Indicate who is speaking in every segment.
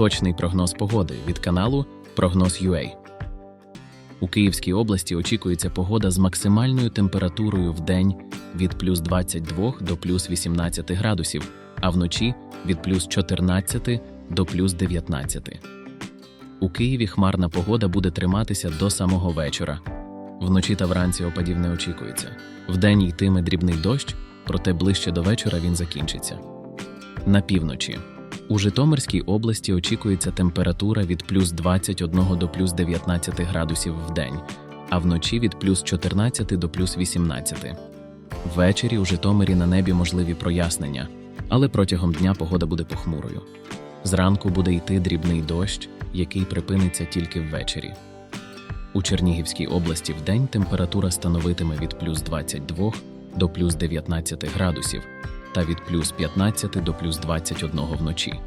Speaker 1: Точний прогноз погоди від каналу Прогноз.UA. У Київській області очікується погода з максимальною температурою в день від плюс 22 до плюс 18 градусів, а вночі від плюс 14 до плюс 19. У Києві хмарна погода буде триматися до самого вечора. Вночі та вранці опадів не очікується. Вдень йтиме дрібний дощ, проте ближче до вечора він закінчиться. На півночі. У Житомирській області очікується температура від плюс 21 до плюс 19 градусів в день, а вночі від плюс 14 до плюс 18. Ввечері у Житомирі на небі можливі прояснення, але протягом дня погода буде похмурою. Зранку буде йти дрібний дощ, який припиниться тільки ввечері. У Чернігівській області вдень температура становитиме від плюс 22 до плюс 19 градусів та від плюс 15 до плюс 21 вночі.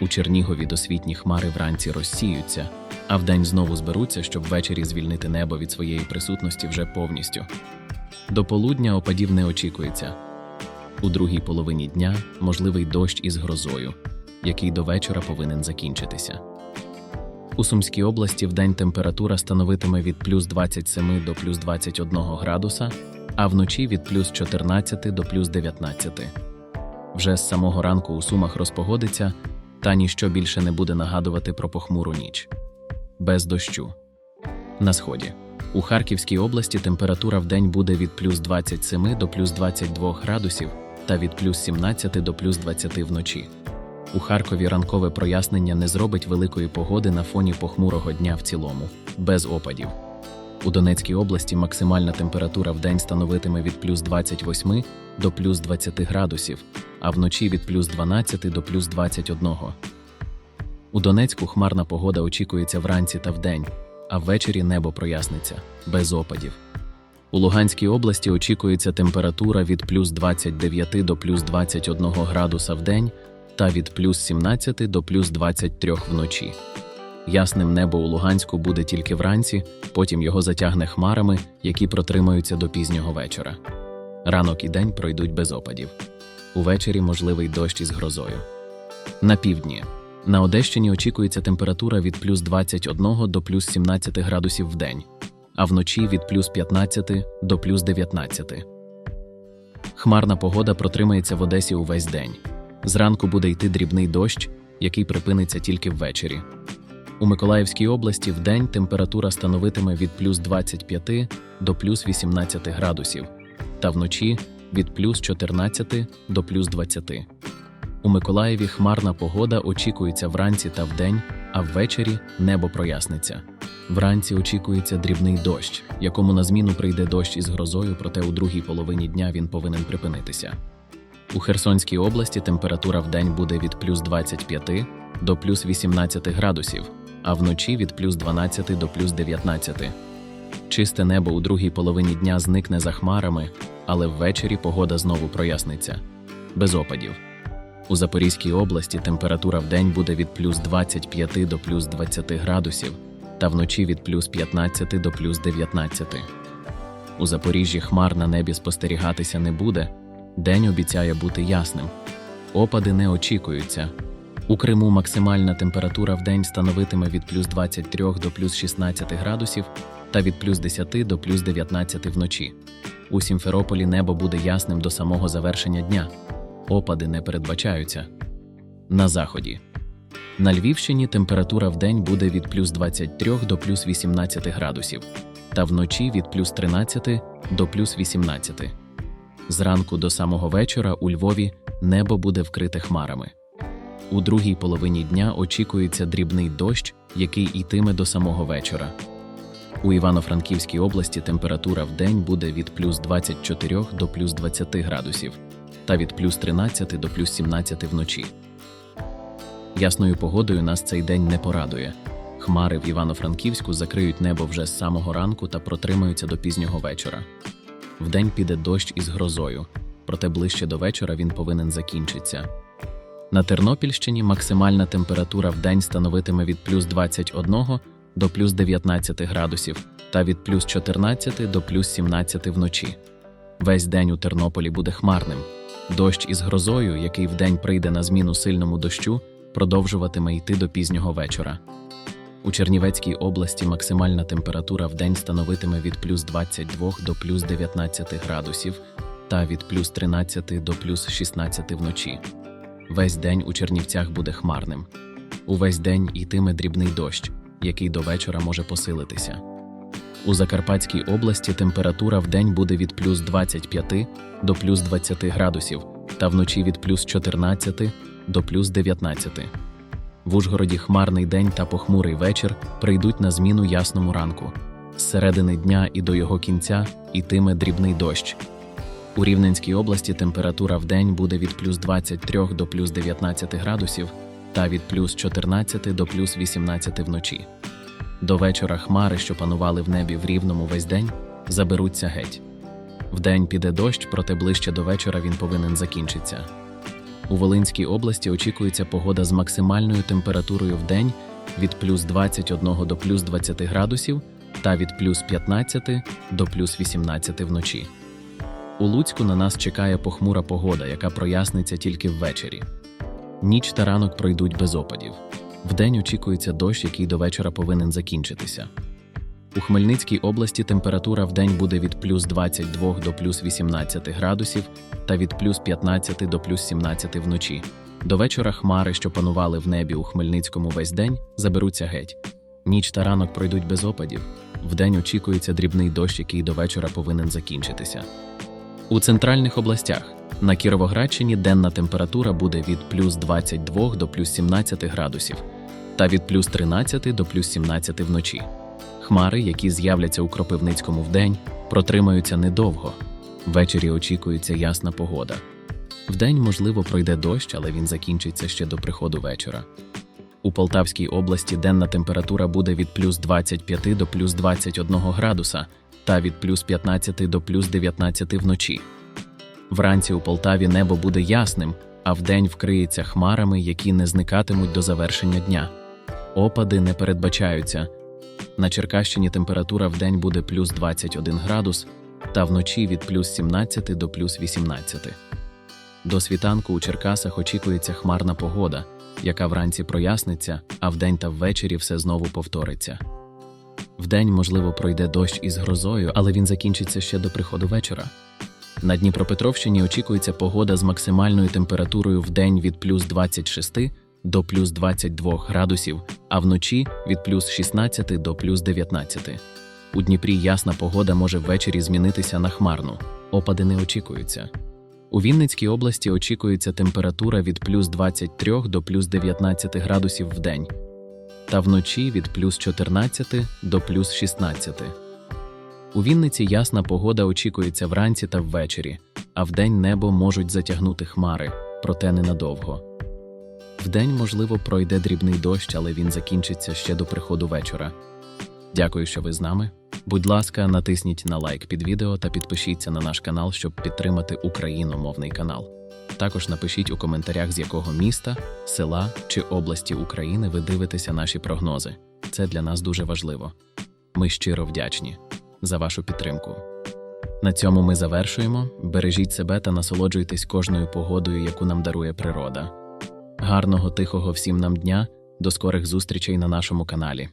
Speaker 1: У Чернігові досвітні хмари вранці розсіються, а вдень знову зберуться, щоб ввечері звільнити небо від своєї присутності вже повністю. До полудня опадів не очікується. У другій половині дня можливий дощ із грозою, який до вечора повинен закінчитися. У Сумській області вдень температура становитиме від плюс 27 до плюс 21 градуса, а вночі від плюс 14 до плюс 19. Вже з самого ранку у Сумах розпогодиться, та ніщо більше не буде нагадувати про похмуру ніч. Без дощу. На сході. У Харківській області температура в день буде від плюс 27 до плюс 22 градусів та від плюс 17 до плюс 20 вночі. У Харкові ранкове прояснення не зробить великої погоди на фоні похмурого дня в цілому, без опадів. У Донецькій області максимальна температура в день становитиме від плюс 28 до плюс 20 градусів, а вночі від плюс 12 до плюс 21. У Донецьку хмарна погода очікується вранці та вдень, а ввечері небо проясниться, без опадів. У Луганській області очікується температура від плюс 29 до плюс 21 градуса в день та від плюс 17 до плюс 23 вночі. Ясним небо у Луганську буде тільки вранці, потім його затягне хмарами, які протримаються до пізнього вечора. Ранок і день пройдуть без опадів. Увечері можливий дощ із грозою. На півдні. На Одещині очікується температура від плюс 21 до плюс 17 градусів в день, а вночі від плюс 15 до плюс 19. Хмарна погода протримається в Одесі увесь день. Зранку буде йти дрібний дощ, який припиниться тільки ввечері. У Миколаївській області вдень температура становитиме від плюс 25 до плюс 18 градусів, та вночі від плюс 14 до плюс 20. У Миколаєві хмарна погода очікується вранці та вдень, а ввечері небо проясниться. Вранці очікується дрібний дощ, якому на зміну прийде дощ із грозою, проте у другій половині дня він повинен припинитися. У Херсонській області температура вдень буде від плюс 25 до плюс 18 градусів, а вночі від плюс 12 до плюс 19. Чисте небо у другій половині дня зникне за хмарами, але ввечері погода знову проясниться. Без опадів. У Запорізькій області температура вдень буде від плюс 25 до плюс 20 градусів, та вночі від плюс 15 до плюс 19. У Запоріжжі хмар на небі спостерігатися не буде. День обіцяє бути ясним. Опади не очікуються. У Криму максимальна температура в день становитиме від плюс 23 до плюс 16 градусів та від плюс 10 до плюс 19 вночі. У Сімферополі небо буде ясним до самого завершення дня. Опади не передбачаються. На заході. На Львівщині температура в день буде від плюс 23 до плюс 18 градусів, та вночі від плюс 13 до плюс 18. Зранку до самого вечора у Львові небо буде вкрите хмарами. У другій половині дня очікується дрібний дощ, який йтиме до самого вечора. У Івано-Франківській області температура в день буде від плюс 24 до плюс 20 градусів та від плюс 13 до плюс 17 вночі. Ясною погодою нас цей день не порадує. Хмари в Івано-Франківську закриють небо вже з самого ранку та протримаються до пізнього вечора. Вдень піде дощ із грозою, проте ближче до вечора він повинен закінчитися. На Тернопільщині максимальна температура в день становитиме від плюс 21 до плюс 19 градусів та від плюс 14 до плюс 17 вночі. Весь день у Тернополі буде хмарним. Дощ із грозою, який вдень прийде на зміну сильному дощу, продовжуватиме йти до пізнього вечора. У Чернівецькій області максимальна температура в день становитиме від плюс 22 до плюс 19 градусів та від плюс 13 до плюс 16 вночі. Весь день у Чернівцях буде хмарним. Увесь день йтиме дрібний дощ, який до вечора може посилитися. У Закарпатській області температура в день буде від плюс 25 до плюс 20 градусів та вночі від плюс 14 до плюс 19. В Ужгороді хмарний день та похмурий вечір прийдуть на зміну ясному ранку. З середини дня і до його кінця йтиме дрібний дощ. У Рівненській області температура в день буде від плюс 23 до плюс 19 градусів та від плюс 14 до плюс 18 вночі. До вечора хмари, що панували в небі в рівному весь день, заберуться геть. Вдень піде дощ, проте ближче до вечора він повинен закінчитися. У Волинській області очікується погода з максимальною температурою в день від плюс 21 до плюс 20 градусів та від плюс 15 до плюс 18 вночі. У Луцьку на нас чекає похмура погода, яка проясниться тільки ввечері. Ніч та ранок пройдуть без опадів. Вдень очікується дощ, який до вечора повинен закінчитися. У Хмельницькій області температура вдень буде від плюс 22 до плюс 18 градусів та від плюс 15 до плюс 17 вночі. До вечора хмари, що панували в небі у Хмельницькому весь день, заберуться геть. Ніч та ранок пройдуть без опадів. Вдень очікується дрібний дощ, який до вечора повинен закінчитися. У центральних областях на Кіровоградщині денна температура буде від плюс 22 до плюс 17 градусів та від плюс 13 до плюс 17 вночі. Хмари, які з'являться у Кропивницькому вдень, протримаються недовго. Ввечері очікується ясна погода. Вдень, можливо, пройде дощ, але він закінчиться ще до приходу вечора. У Полтавській області денна температура буде від плюс 25 до плюс 21 градуса та від плюс 15 до плюс 19 вночі. Вранці у Полтаві небо буде ясним, а вдень вкриється хмарами, які не зникатимуть до завершення дня. Опади не передбачаються. На Черкащині температура вдень буде плюс 21 градус, та вночі від плюс 17 до плюс 18. До світанку у Черкасах очікується хмарна погода, яка вранці проясниться, а вдень та ввечері все знову повториться. Вдень, можливо, пройде дощ із грозою, але він закінчиться ще до приходу вечора. На Дніпропетровщині очікується погода з максимальною температурою в день від плюс 26 до плюс 22 градусів, а вночі від плюс 16 до плюс 19. У Дніпрі ясна погода може ввечері змінитися на хмарну. Опади не очікуються. У Вінницькій області очікується температура від плюс 23 до плюс 19 градусів в день, та вночі від плюс 14 до плюс 16. У Вінниці ясна погода очікується вранці та ввечері, а вдень небо можуть затягнути хмари, проте ненадовго. Вдень, можливо, пройде дрібний дощ, але він закінчиться ще до приходу вечора. Дякую, що ви з нами. Будь ласка, натисніть на лайк під відео та підпишіться на наш канал, щоб підтримати україномовний канал. Також напишіть у коментарях, з якого міста, села чи області України ви дивитеся наші прогнози. Це для нас дуже важливо. Ми щиро вдячні за вашу підтримку. На цьому ми завершуємо. Бережіть себе та насолоджуйтесь кожною погодою, яку нам дарує природа. Гарного тихого всім нам дня, до скорих зустрічей на нашому каналі.